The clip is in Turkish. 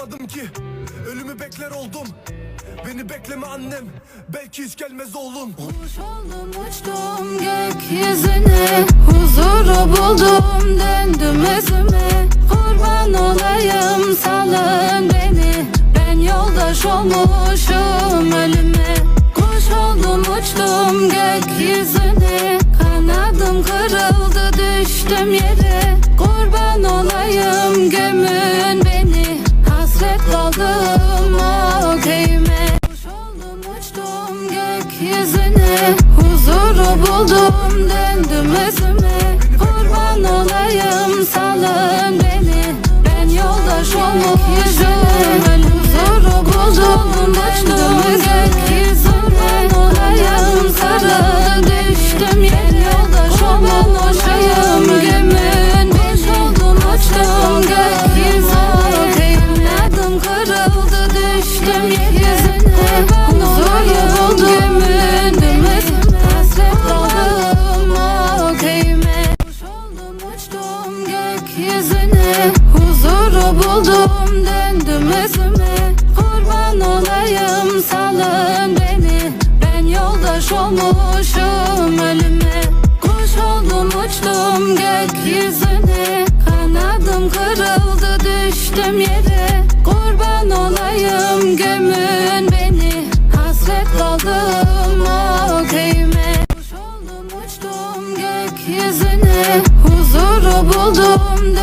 Anlamadım ki. Ölümü bekler oldum. Beni bekleme annem. Belki hiç gelmez oğlum. Kuş oldum uçtum gökyüzüne. Huzuru buldum döndüm özüme. Kurban olayım salın beni. Ben yoldaş olmuşum ölüme. Kuş oldum uçtum gökyüzüne. Kanadım kırıldı düştüm yere Buldum döndüm özüme. Kurban olayım salın beni. Ben yoldaş olmuşum yoldaş olmuşum ölüme Kuş oldum uçtum gökyüzüne. Kanadım kırıldı düştüm yere. Kurban olayım gömün beni. Hasret kaldım o köyüme Kuş oldum uçtum gökyüzüne. Huzuru buldum